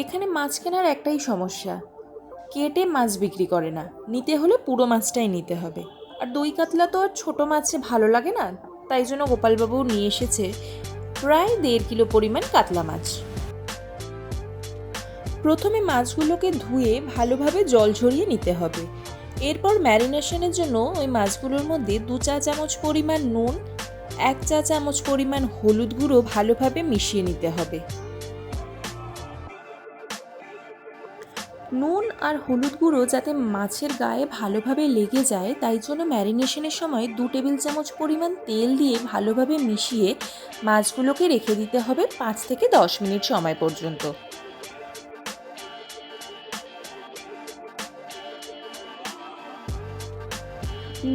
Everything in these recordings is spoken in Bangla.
এখানে মাছ কেনার একটাই সমস্যা। কেটে মাছ বিক্রি করে না। নিতে হলে পুরো মাছটাই নিতে হবে। আর দই কাতলা তো আর ছোটো মাছে ভালো লাগে না, তাই জন্য গোপালবাবু নিয়ে এসেছে প্রায় দেড় কিলো পরিমাণ কাতলা মাছ। প্রথমে মাছগুলোকে ধুয়ে ভালোভাবে জল ঝরিয়ে নিতে হবে। এরপর ম্যারিনেশনের জন্য ওই মাছগুলোর মধ্যে দু চা চামচ পরিমাণ নুন, এক চা চামচ পরিমাণ হলুদ গুঁড়ো ভালোভাবে মিশিয়ে নিতে হবে। নুন আর হলুদ গুঁড়ো যাতে মাছের গায়ে ভালোভাবে লেগে যায়, তাই জন্য ম্যারিনেশনের সময় দু টেবিল চামচ পরিমাণ তেল দিয়ে ভালোভাবে মিশিয়ে মাছগুলোকে রেখে দিতে হবে পাঁচ থেকে দশ মিনিট সময় পর্যন্ত।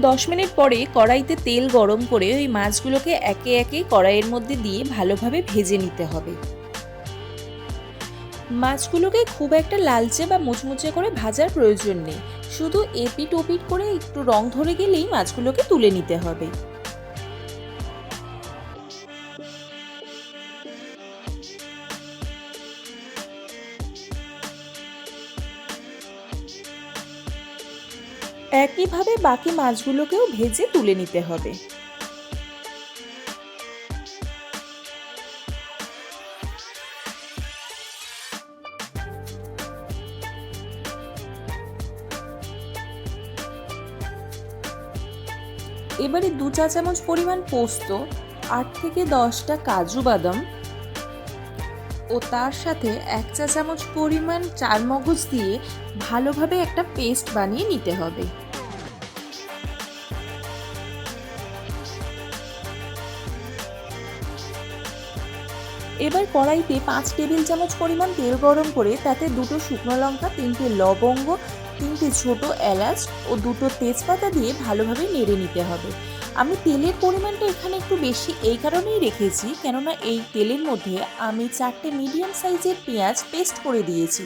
দশ মিনিট পরে কড়াইতে তেল গরম করে ওই মাছগুলোকে একে একে কড়াইয়ের মধ্যে দিয়ে ভালোভাবে ভেজে নিতে হবে। মাছগুলোকে খুব একটা লালচে বা মুচমুচে করে ভাজার প্রয়োজন নেই। শুধু এপিট ওপিট করে একটু রং ধরে গেলেই মাছগুলোকে তুলে নিতে হবে। একইভাবে বাকি মাছগুলোকেও ভেজে তুলে নিতে হবে। এবারে দু চা চামচ পরিমাণ পোস্ত, আট থেকে দশটা কাজু বাদাম ও তার সাথে এক চা চামচ পরিমাণ চার মগজ দিয়ে ভালোভাবে একটা পেস্ট বানিয়ে নিতে হবে। এবার কড়াইতে পাঁচ টেবিল চামচ পরিমাণ তেল গরম করে তাতে দুটো শুকনো লঙ্কা, তিনটে লবঙ্গ তিনটে ছোট এলাচ ও দুটো তেজপাতা দিয়ে ভালোভাবে নেড়ে নিতে হবে। আমি তেলের পরিমাণটা এখানে একটু বেশি এই কারণেই রেখেছি, কেননা এই তেলের মধ্যে আমি চারটে মিডিয়াম সাইজের পেঁয়াজ পেস্ট করে দিয়েছি।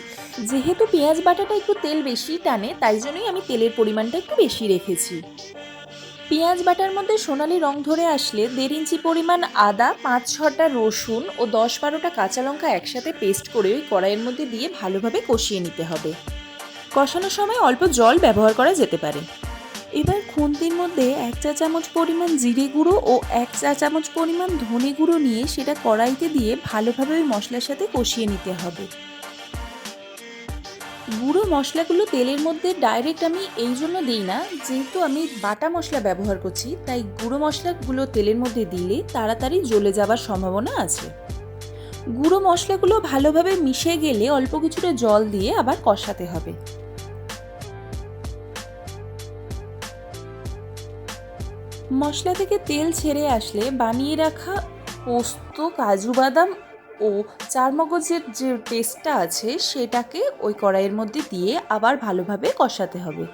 যেহেতু পেঁয়াজ বাটাটা একটু তেল বেশি টানে, তাই জন্যই আমি তেলের পরিমাণটা একটু বেশি রেখেছি। পেঁয়াজ বাটার মধ্যে সোনালি রং ধরে আসলে দেড় ইঞ্চি পরিমাণ আদা, পাঁচ ছটা রসুন ও দশ বারোটা কাঁচা লঙ্কা একসাথে পেস্ট করে ওই কড়াইয়ের মধ্যে দিয়ে ভালোভাবে কষিয়ে নিতে হবে। কষানোর সময় অল্প জল ব্যবহার করা যেতে পারে। এবার খুন্তির মধ্যে এক চা চামচ পরিমাণ জিরে গুঁড়ো ও এক চা চামচ পরিমাণ ধনে গুঁড়ো নিয়ে সেটা কড়াইতে দিয়ে ভালোভাবে ওই মশলার সাথে কষিয়ে নিতে হবে। গুঁড়ো মশলাগুলো তেলের মধ্যে ডাইরেক্ট আমি এই জন্য দিই না, যেহেতু আমি বাটা মশলা ব্যবহার করছি, তাই গুঁড়ো মশলাগুলো তেলের মধ্যে দিলে তাড়াতাড়ি জ্বলে যাওয়ার সম্ভাবনা আছে। গুঁড়ো মশলাগুলো ভালোভাবে মিশে গেলে অল্প কিছুটা জল দিয়ে আবার কষাতে হবে। মশলা থেকে তেল ছেড়ে আসলে বানিয়ে রাখা পোস্ত, কাজু বাদাম ও চারমগজের যে টেস্টটা আছে সেটাকে ওই কড়াইয়ের মধ্যে দিয়ে আবার ভালোভাবে কষাতে হবে।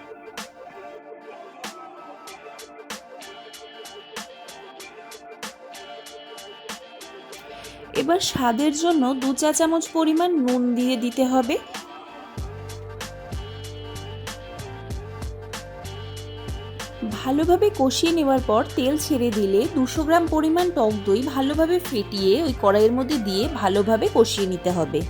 এবার স্বাদের জন্য দু চা চামচ পরিমাণ নুন দিয়ে দিতে হবে। ভালোভাবে কষিয়ে নেওয়ার পর তেল ছেড়ে দিলে দুশো গ্রাম পরিমাণ টক দই ভালোভাবে ফেটিয়ে ওই কড়াইয়ের মধ্যে দিয়ে ভালোভাবে কষিয়ে নিতে হবে।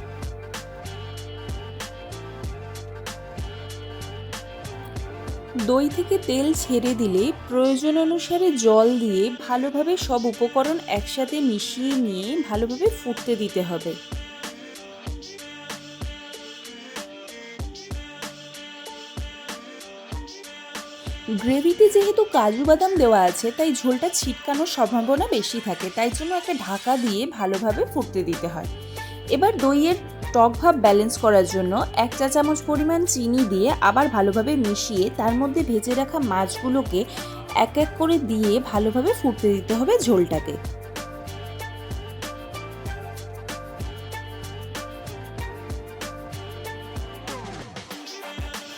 দই থেকে তেল ছেড়ে দিলে প্রয়োজন অনুসারে জল দিয়ে ভালোভাবে সব উপকরণ একসাথে মিশিয়ে নিয়ে ভালোভাবে ফুটতে দিতে হবে। গ্রেভিতে যেহেতু কাজু বাদাম দেওয়া আছে, তাই ঝোলটা ছিটকানোর সম্ভাবনা বেশি থাকে, তাই জন্য একটা ঢাকা দিয়ে ভালোভাবে ফুটতে দিতে হয়। এবার দইয়ের টক ভাব ব্যালেন্স করার জন্য এক চা চামচ পরিমাণ চিনি দিয়ে আবার ভালোভাবে মিশিয়ে তার মধ্যে ভেজে রাখা মাছগুলোকে এক এক করে দিয়ে ভালোভাবে ফুটতে দিতে হবে ঝোলটাকে।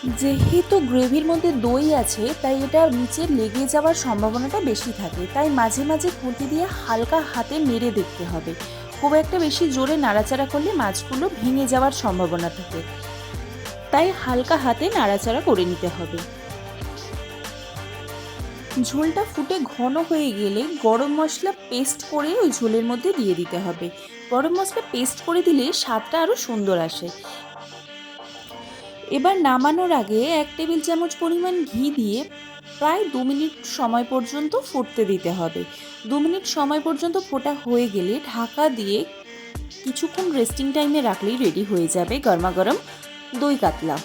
যেহেতু গ্রেভির মধ্যে দই আছে, তাই এটা নিচে লেগে যাওয়ার সম্ভাবনাটা বেশি থাকে। তাই মাঝে মাঝে খুঁটি দিয়ে হালকা হাতে নেড়ে দেখতে হবে। খুব একটা বেশি জোরে নাড়াচাড়া করলে মাছগুলো ভেঙে যাওয়ার সম্ভাবনা থাকে। তাই হালকা হাতে নাড়াচাড়া করে নিতে হবে। ঝোলটা ফুটে ঘন হয়ে গেলে গরম মশলা পেস্ট করে ওই ঝোলের মধ্যে দিয়ে দিতে হবে। গরম মশলা পেস্ট করে দিলে স্বাদটা আরও সুন্দর আসে। এবার নামানোর আগে এক টেবিল চামচ পরিমাণ ঘি দিয়ে প্রায় দু মিনিট সময় পর্যন্ত ফুটতে দিতে হবে। দু মিনিট সময় পর্যন্ত ফোটা হয়ে গেলে ঢাকা দিয়ে কিছুক্ষণ রেস্টিং টাইমে রাখলেই রেডি হয়ে যাবে গরমাগরম দই কাতলা।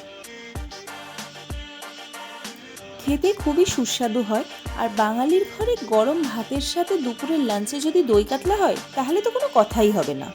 খেতে খুবই সুস্বাদু হয় আর বাঙালির ঘরে গরম ভাতের সাথে দুপুরের লাঞ্চে যদি দই কাতলা হয়, তাহলে তো কোনো কথাই হবে না।